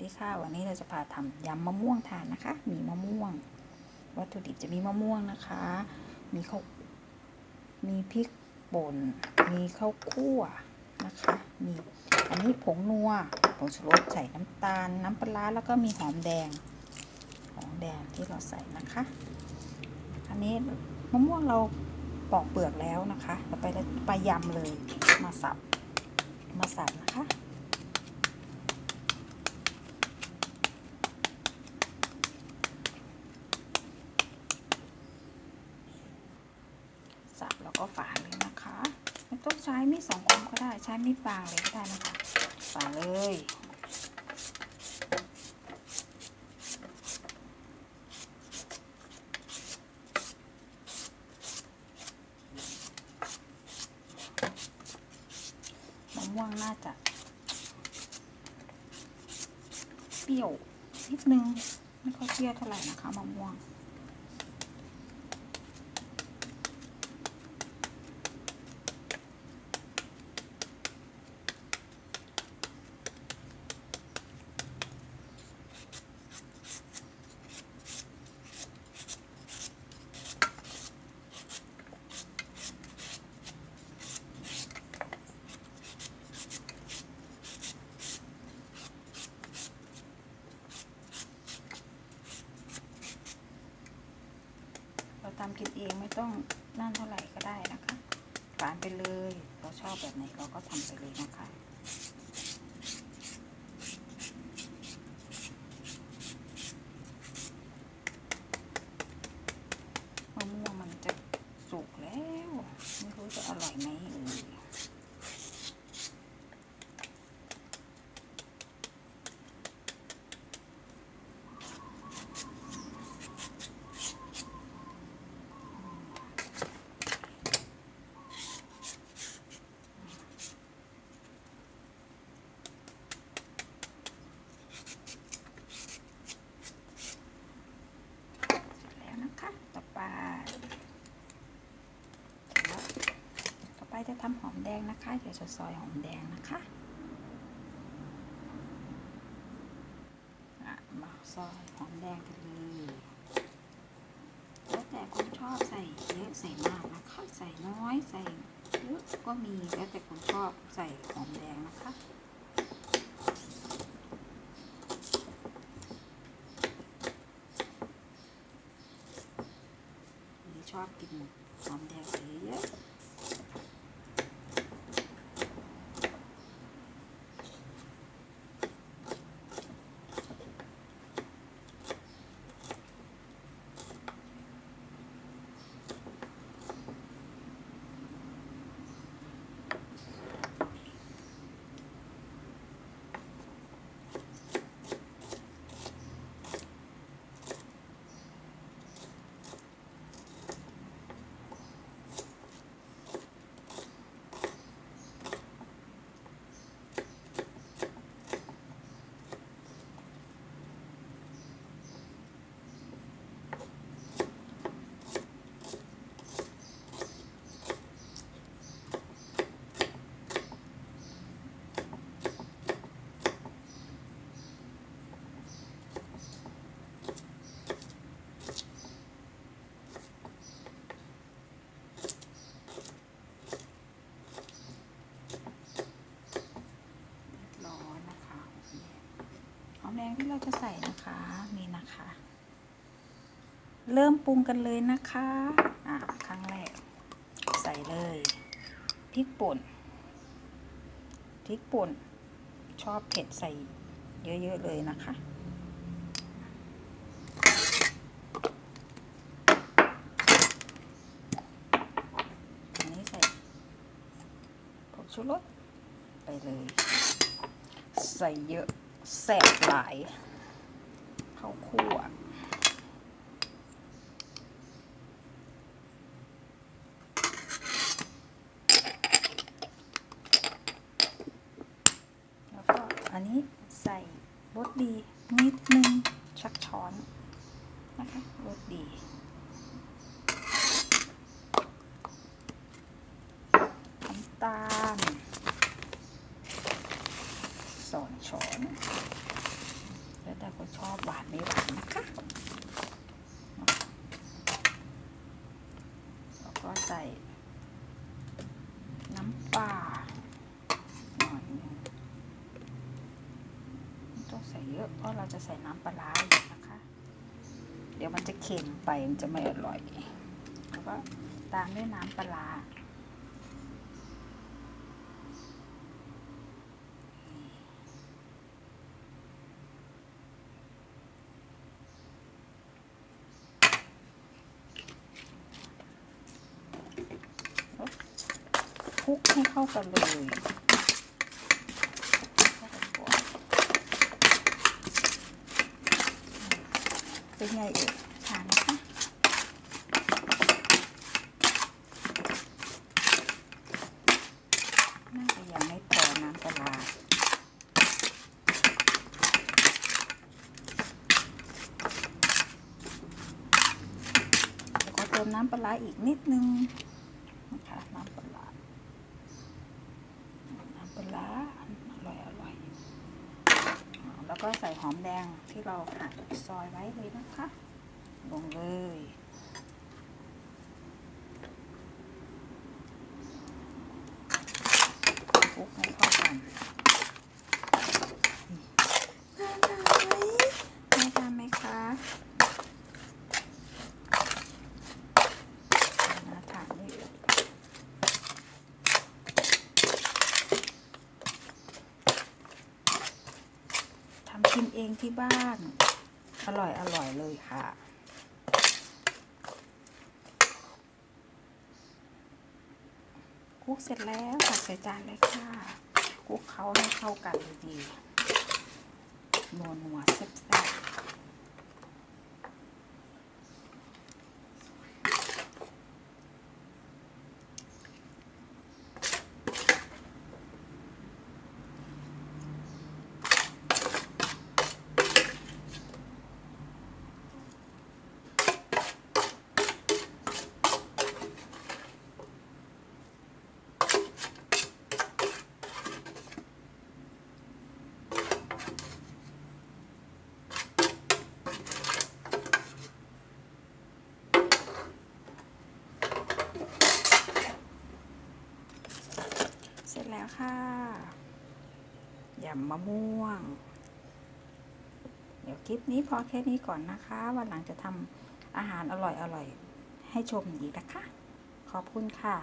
ดีค่ะวันนี้เราจะพาทำยำมะม่วงทานนะคะ มีมะม่วง วัตถุดิบจะมีมะม่วงนะคะ มีข้าวมีพริกป่น มีข้าวคั่วนะคะ มีอันนี้ผงนัว ผงชูรสใส่น้ำตาล น้ำปลาแล้วก็มีหอมแดง หอมแดงที่เราใส่นะคะ อันนี้มะม่วงเราปอกเปลือกแล้วนะคะเราไปไปยำเลยมาสับ มาสับนะคะ สับแล้วก็ฝาเลยนะคะ ไม่ต้องใช้ มีดสองคมก็ได้ ใช้มีดบางเลยก็ได้นะคะฝาเลยมะม่วงน่าจะ เปรี้ยวนิดนึง ไม่ค่อยเปรี้ยวเท่าไหร่นะคะมะม่วง กินเองไม่ต้องนั่นเท่าไหร่ก็ได้นะคะฝานไปเลย เราชอบแบบไหนเราก็ทำไปเลยนะคะมะม่วงมันจะสุกแล้ว ไม่รู้จะอร่อยไหมเอ่ยเสร็จแล้วนะคะ ต่อไปแล้วต่อไปจะ ทำหอมแดงนะคะ เดี๋ยวจะซอยหอมแดงนะคะอะมาซอยหอมแดงกันเลยแล้วแต่คนชอบใส่เยอะใส่มากนะคะใส่น้อยใส่เยอะก็มีแล้วแต่คนชอบใส่หอมแดงนะคะนี่ชอบกินหอมแดงใส่เยอะร้อนนะคะหอมแด งที่เราจะใส่นะคะนี่นะคะ เริ่มปรุงกันเลยนะคะอะครั้งแรก ใส่เลยพริกป่นพริกป่นชอบเผ็ดใส่เยอะๆเลยนะคะใส่ผงชูรสไปเลย ใส่เยอะ แสบหลายข้าวคั่วแล้วก็อันนี้ใส่รสดีนิดนึงชักช้อนนะคะรสดีน้ำตาลสองช้อน อบหวานไม่หวานนะคะ แล้วก็ใส่น้ำปลาหน่อยหนึงไม่ต้องใส่ เยอะเพราะเราจะใส่น้ำปลาร้าอยู่นะคะ เดี๋ยวมันจะเค็มไปมันจะไม่อร่อยแล้วก็ตามด้วยน้ำปลาร้าคลุกให้เข้ากันเลยเข้ากันก่อน เป็นไงเอ่ยทานนะคะน่าจะยังไม่พอน้ำปลาร้วขอเติมน้ำปลาร้าอีกนิดนึงนะคะน้ำปลาร้าน้ำปลาร้าอร่อยอร่อยอ่าแล้ว ก็ใส่หอมแดงที่เราหั่นซอยไว้เลยนะคะ ลงเลย คลุกให้เข้ากันาทานไหมคะน่าทานนี่ทำ กินเองที่บ้าน อร่อยอร่อยเลยค่ะ คุกเสร็จแล้วตักใส่จานเลยค่ะคุกเขาให้เข้ากันดีๆนัวนัวแซ่บๆ ค่ะยำมะม่วง เดี๋ยวคลิปนี้พอแค่นี้ก่อนนะคะ วันหลังจะทำอาหารอร่อยๆให้ชมอีกนะคะ ขอบคุณค่ะ